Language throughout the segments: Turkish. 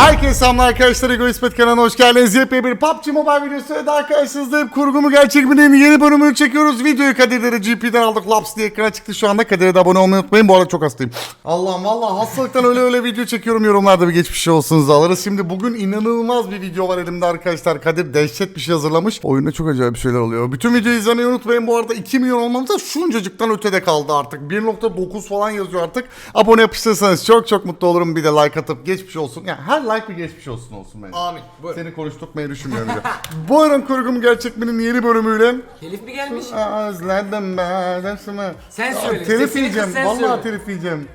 Herkese selamlar arkadaşlar. Ego İsmet kanalına hoş geldiniz. Yepyeni bir PUBG Mobile videosu daha karşınızdayım. Kurgumu gerçek mi yeni bölümünü çekiyoruz. Videoyu Kadir'leri GP'den aldık. Laps diye ekrana çıktı şu anda. Kadir'e de abone olmayı unutmayın. Bu arada çok hastayım. Allah'ım valla hastalıktan öyle öyle video çekiyorum. Yorumlarda bir geçmiş olsunuz alırız. Şimdi bugün inanılmaz bir video var elimde arkadaşlar. Kadir dehşet bir şey hazırlamış. Oyunda çok acayip şeyler oluyor. Bütün videoyu izlemeyi unutmayın. Bu arada 2 milyon olmamız da şuncacıktan ötede kaldı artık. 1.9 falan yazıyor artık. Abone yapıştırırsanız çok çok mutlu olurum. Bir de like atıp geçmiş olsun. Yani her like bir geçmiş olsun olsun bence. Amin. Buyur. Seni konuşturmayı düşünmüyorum. bile. Bu arada kurgum gerçekmenin yeni bölümüyle Telif mi gelmiş? Özledim ben dersimi. Sen söyle, Telif sesini yiyeceğim. sen Vallahi söyle. telif yiyeceğim.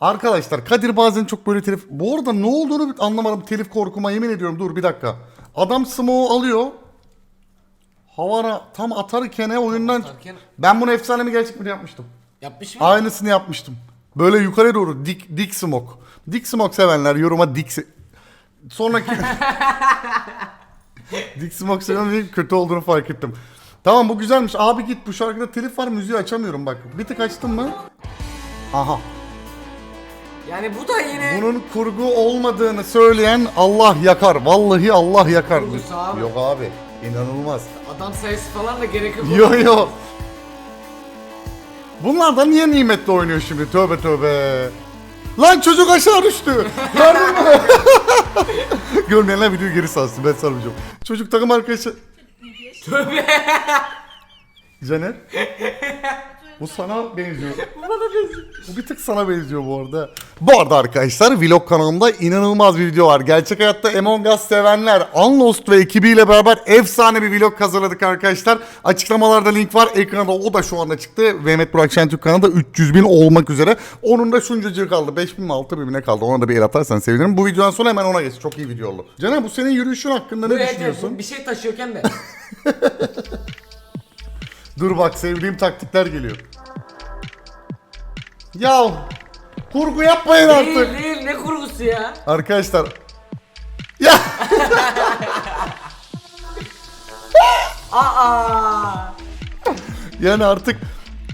Arkadaşlar Kadir bazen çok böyle telif... Bu arada ne olduğunu anlamadım telif korkuma yemin ediyorum. Dur bir dakika. Adam smoke'u alıyor. Havana tam atarken oyundan... Atarken- Ben bunu efsane mi gerçek mi yapmıştım. Yapmış mı? Aynısını yapmıştım. Böyle yukarı doğru dik dik smoke. Dik smoke sevenler yoruma dik se- Sonraki seven değil, kötü olduğunu fark ettim. Tamam bu güzelmiş. Abi git bu şarkıda telif var müziği açamıyorum bak. Bir tık açtım mı? Aha. Yani bu da yine... Bunun kurgu olmadığını söyleyen Allah yakar. Vallahi Allah yakar. Kurgusu abi. Yok abi. inanılmaz. Adam sayısı falan da gerek yok. Yo yo. Bunlar da niye nimetle oynuyor şimdi? Tövbe tövbe. Lan çocuk aşağı düştü. Gördün mü? Görmeyenler videoyu geri salsın. Ben sarmayacağım. Çocuk takım arkadaşı. Tövbe. Caner. Bu sana benziyor. Bu bir tık sana benziyor bu arada. Bu arada arkadaşlar vlog kanalımda inanılmaz bir video var. Gerçek hayatta Among Us sevenler Unlost ve ekibiyle beraber efsane bir vlog hazırladık arkadaşlar. Açıklamalarda link var. Ekranda o da şu anda çıktı. Mehmet Burak Şentürk kanalında 300 bin olmak üzere. Onun da şuncacığı kaldı. 5 bin mi 6 bin ne kaldı? Ona da bir el atarsan sevinirim. Bu videodan sonra hemen ona geç. Çok iyi video oldu. Caner bu senin yürüyüşün hakkında ne evet, düşünüyorsun? bir şey taşıyorken de. Dur bak sevdiğim taktikler geliyor. Ya kurgu yapmayın artık. değil ne kurgusu ya? Arkadaşlar. Ya Aa. yani artık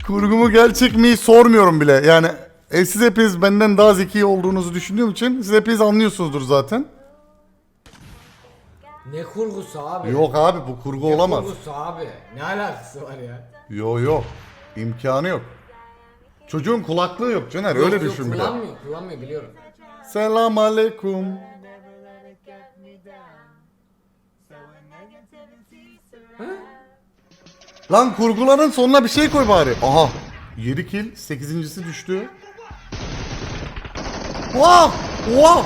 kurgumu gerçek mi sormuyorum bile. Yani e, siz hepiniz benden daha zeki olduğunuzu düşündüğüm için siz hepiniz anlıyorsunuzdur zaten. Ne kurgusu abi? Yok abi bu kurgu Ne olamaz. kurgusu abi? Ne alakası var ya? Yo yo. İmkanı yok. Çocuğun kulaklığı yok Caner öyle Yok, yok, düşün bir de. Kullanmıyor, kullanmıyor biliyorum. Selam aleyküm. Lan kurguların sonuna bir şey koy bari. Aha. 7 kill, 8.si düştü. Wow! Wow!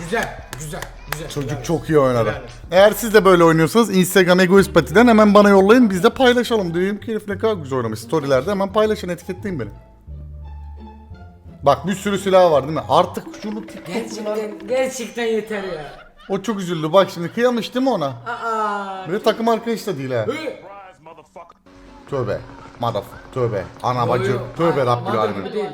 Güzel, güzel, güzel. Çocuk Helal çok iyi oynadı. Helal olsun. Eğer siz de böyle oynuyorsanız Instagram Egoist Pati'den hemen bana yollayın. Biz de paylaşalım. Diyeyim ki herif ne kadar güzel oynamış. Storylerde hemen paylaşın etiketleyin beni. Bak bir sürü silah var değil mi? Artık şunu. Gerçekten, gerçekten yeter ya. O çok üzüldü. Bak şimdi kıyamış değil mi ona? Aa. Böyle takım arkadaş da değil ha. Hı. Tövbe. Madaf. Tövbe. Ana bacı. Yo, yo. Tövbe Ay, Mother Alemin. değil.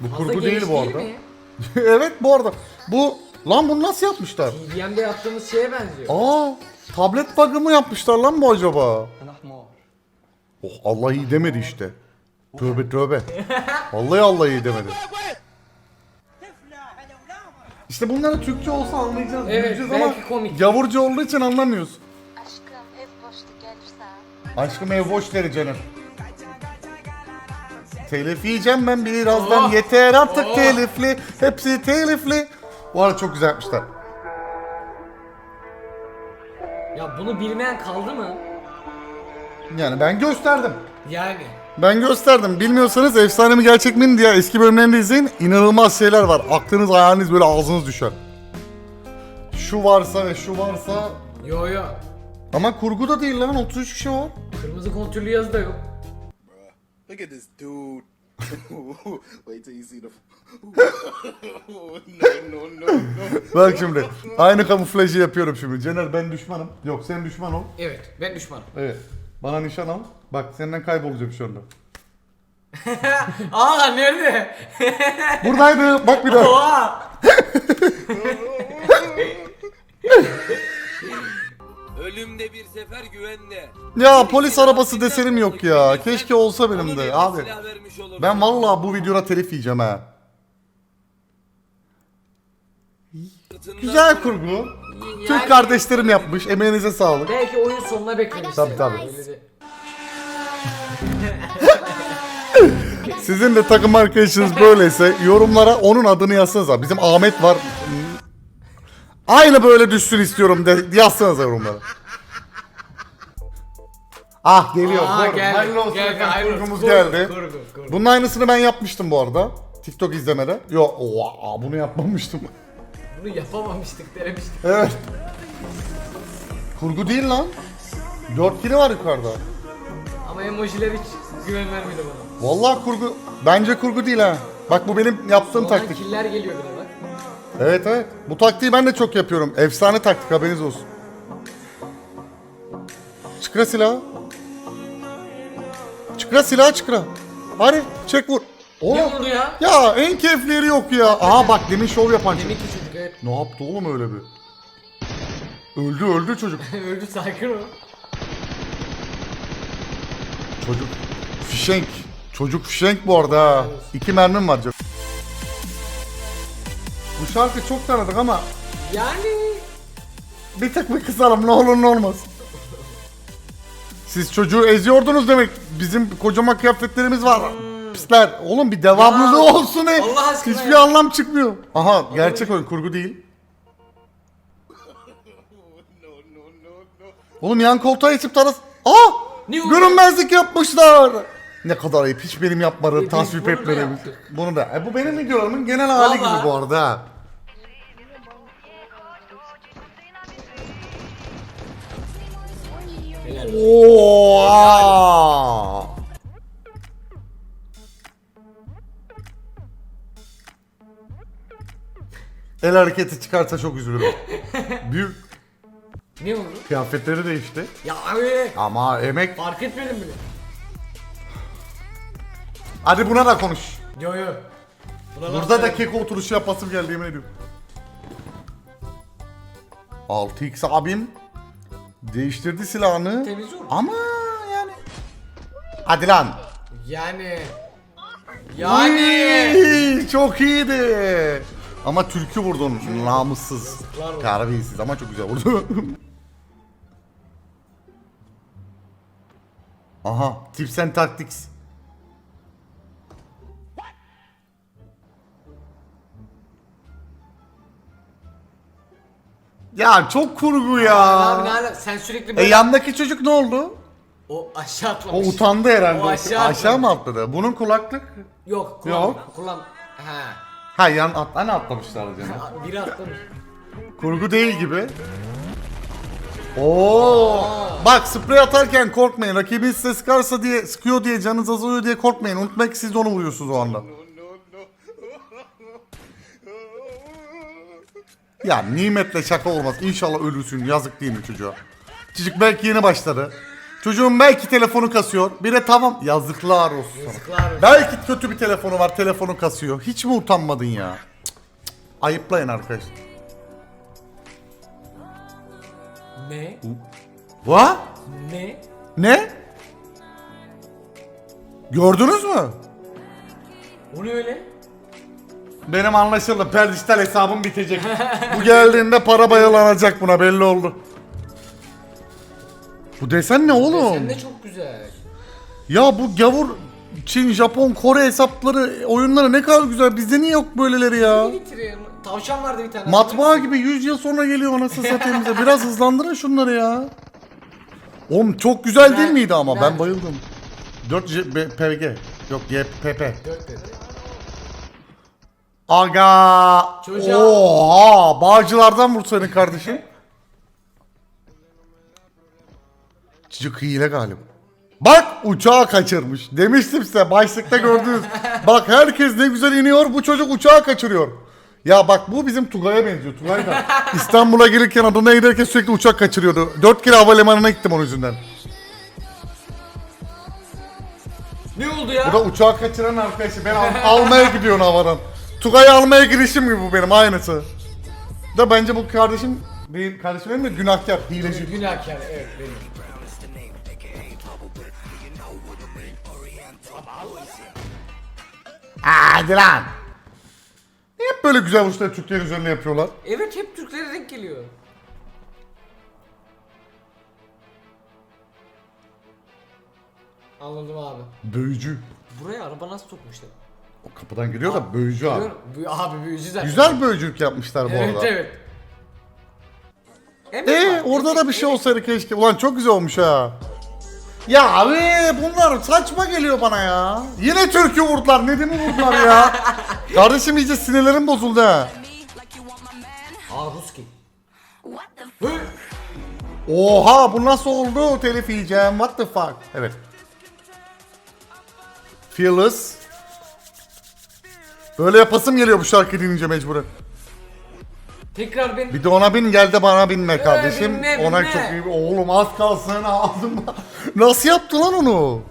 Bu Fazla kurgu değil bu arada. mi? evet bu arada. Bu lan bunu nasıl yapmışlar? TVM'de yaptığımız şeye benziyor. Aa, tablet bug'ı mı yapmışlar lan bu acaba? Oh Allah iyi demedi işte. Tövbe tövbe. Vallahi Allah iyi demedi. İşte bunları Türkçe olsa anlayacağız. Evet, bileceğiz belki ama komik. Gavurca olduğu için anlamıyoruz. Aşkım ev boştu gelirsen. Aşkım ev boş canım. Telif yiyeceğim ben birazdan Oh! yeter artık Oh! telifli. Hepsi telifli. Bu arada çok güzel yapmışlar. Ya bunu bilmeyen kaldı mı? Yani ben gösterdim. Yani. Ben gösterdim. Bilmiyorsanız efsane mi gerçek mi diye eski bölümlerini de izleyin. İnanılmaz şeyler var. Aklınız ayağınız böyle ağzınız düşer. Şu varsa ve şu varsa Yo yo. ama kurgu da değil lan 33 kişi var. Kırmızı kontürlü yazı da yok. Look at this dude. Wait till you see the. no, no, no, no. Bak şimdi aynı kamuflajı yapıyorum şimdi. Cener ben düşmanım. Yok sen düşman ol. Evet ben düşmanım. Evet. Bana nişan al. Bak senden kaybolacağım şu anda. Aa nerede? Buradaydı. Bak bir daha. Oha! Sefer güvende. Ya polis arabası desenim yok ya. Keşke olsa benim de abi. Ben vallahi bu videoda telif yiyeceğim ha. Güzel kurgu. Türk kardeşlerim yapmış. Emeğinize sağlık. Belki oyun sonuna bekleriz. Tabii tabii. Sizin de takım arkadaşınız böyleyse yorumlara onun adını yazsanıza. Bizim Ahmet var. Aynı böyle düşsün istiyorum de yazsanıza yorumlara. Ah geliyor. Aa, geldi, hayırlı olsun geldi, efendim, hayırlı olsun. kurgumuz Kurgu, geldi. kurgu, kurgu. Bunun aynısını ben yapmıştım bu arada. TikTok izlemede. Yok oha, bunu yapmamıştım. Bunu yapamamıştık denemiştik. evet. Kurgu değil lan. 4 kili var yukarıda. Ama emojiler hiç güven vermedi bana. Vallahi kurgu. Bence kurgu değil ha. Bak bu benim yaptığım Ondan taktik. killer geliyor bir de bak. Evet evet. Bu taktiği ben de çok yapıyorum. Efsane taktik haberiniz olsun. Çıkra silahı. Çıkra silahı çıkra. Hadi çek vur. Ne Oğlum. oldu ya? Ya en keyifleri yok ya. Aha bak demin şov yapan çocuk. Deminki çocuk evet. Ne yaptı oğlum öyle bir? Öldü öldü çocuk. Öldü sakin ol. Çocuk. Fişenk. Çocuk fişenk bu arada ha. İki mermim var canım. Bu şarkı çok tanıdık ama Yani Bir tık bir kısalım ne olur ne olmaz. Siz çocuğu eziyordunuz demek. Bizim kocaman kıyafetlerimiz var. Pisler. Oğlum bir devamlılığı Ya, olsun he. Allah aşkına Hiçbir ya. anlam çıkmıyor. Aha gerçek oyun kurgu değil. Oğlum yan koltuğa geçip taras... Aa! Ne oldu? Görünmezlik yapmışlar. Ne kadar ayıp. Hiç benim yapmadığım E, biz tasvip bunu da yaptık. Bunu da. E, bu benim videolarımın genel hali Vallahi. gibi bu arada. ha. Oha! El hareketi çıkarsa çok üzülürüm. Büyük Ne oldu? kıyafetleri değişti. Ya abi Ama emek. fark etmedim bile. Hadi buna da konuş. Yo yo. Buna Burada da keko oturuşu yapasım geldi yemin ediyorum. 6x abim değiştirdi silahını. Temiz olur. Ama yani. Hadi lan. Yani. Yani. Uy, çok iyiydi. Ama türkü vurdun namussuz. Var mı? Terbiyesiz ama çok güzel vurdu. Aha, tips and tactics. Ya çok kurgu ya. Abi ne ala sen sürekli E böyle yandaki çocuk ne oldu? o aşağı O atlamış. utandı herhalde. O aşağı, aşağı mı atladı? Bunun kulaklık. Yok kullan. Yok. Kullan. Ha. Ha yan at, hani atlamışlar canım. Biri atlamış. Kurgu değil gibi. Oo! Bak sprey atarken korkmayın. Rakibin size sıkarsa diye sıkıyor diye canınız azalıyor diye korkmayın. Unutmayın ki siz de onu vuruyorsunuz o anda. Ya nimetle şaka olmaz. İnşallah ölürsün. Yazık değil mi çocuğa? Çocuk belki yeni başladı. Çocuğun belki telefonu kasıyor. Bir de tamam yazıklar olsun. Yazıklar olsun. Belki kötü bir telefonu var. Telefonu kasıyor. Hiç mi utanmadın ya? Cık, cık, cık. Ayıplayın arkadaşlar. Ne? Va? Ne? Ne? Gördünüz mü? O ne öyle? Benim anlaşıldı. Perdiştal hesabım bitecek. Bu geldiğinde para bayalanacak buna belli oldu. Bu desen ne oğlum? Sen de çok güzel. Ya bu gavur Çin, Japon, Kore hesapları, oyunları ne kadar güzel. Bizde niye yok böyleleri ya? Getiriyor. Tavşan vardı bir tane. Matbaa gibi 100 yıl sonra geliyor anasını satayım bize. Biraz hızlandırın şunları ya. Oğlum çok güzel değil miydi ama? Ben Ben- bayıldım. 4 J- B- PG. Yok YPP. Dört dedi. Aga. Çocuğa- Oha. Bağcılardan vursaydın kardeşim. Çocuk hile galiba. Bak uçağı kaçırmış. Demiştim size başlıkta gördünüz. Bak herkes ne güzel iniyor bu çocuk uçağı kaçırıyor. Ya bak bu bizim Tugay'a benziyor. Tugay da İstanbul'a gelirken Adana'ya giderken sürekli uçak kaçırıyordu. Dört kere havalimanına gittim onun yüzünden. Ne oldu ya? Bu da uçağı kaçıran arkadaşı. Ben al- almaya gidiyorum havadan. Tugay'ı almaya girişim gibi bu benim aynısı. Da bence bu kardeşim değil, kardeşim benim de günahkar, hileci. Günahkar evet benim. Hadi lan. Niye hep böyle güzel vuruşları Türklerin üzerine yapıyorlar. Evet hep Türklere denk geliyor. Anladım abi. Böğücü. Buraya araba nasıl sokmuşlar? O kapıdan geliyor da böğücü abi. Bu- Abi büyücü zaten. Güzel böğücülük yapmışlar bu Evet arada. evet. Emek Ee var, orada da bir şey olsaydı keşke. Ulan çok güzel olmuş ha. Ya abi bunlar saçma geliyor bana ya. Yine türkü vurdular. Nedim'i vurdular ya. Kardeşim iyice sinirlerim bozuldu ha. Aa Ruski. Hı. Oha bu nasıl oldu telif yiyeceğim what the fuck. Evet. Fearless. Böyle yapasım geliyor bu şarkı dinleyince mecburen. Tekrar ben Bir de ona bin gel de bana binme kardeşim. binme, ona binme. çok iyi. Oğlum az kalsın ağzıma. Nasıl yaptı lan onu?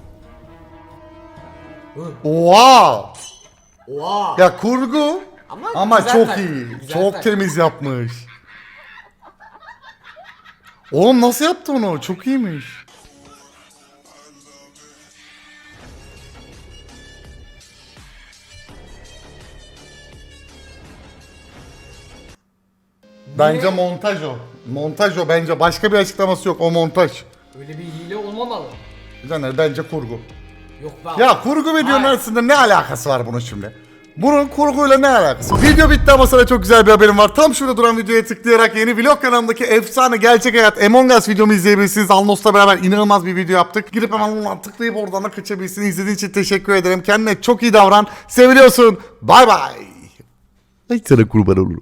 Oha! Oha. Ya kurgu Ama ama, güzel çok iyi. güzel çok tak. temiz yapmış. Oğlum nasıl yaptı onu? Çok iyiymiş. Bence montaj o. Montaj o bence. Başka bir açıklaması yok. O montaj. Öyle bir hile olmamalı. Caner bence kurgu. Yok be abi. Ya kurgu videonun Hayır. arasında ne alakası var bunun şimdi? Bunun kurguyla ne alakası? Video bitti ama sana çok güzel bir haberim var. Tam şurada duran videoya tıklayarak yeni vlog kanalımdaki efsane gerçek hayat Among Us videomu izleyebilirsiniz. Alnos'la beraber inanılmaz bir video yaptık. Girip hemen ondan tıklayıp oradan da kaçabilirsiniz. İzlediğin için teşekkür ederim. Kendine çok iyi davran. Seviliyorsun. Bay bay. Ay sana kurban olurum.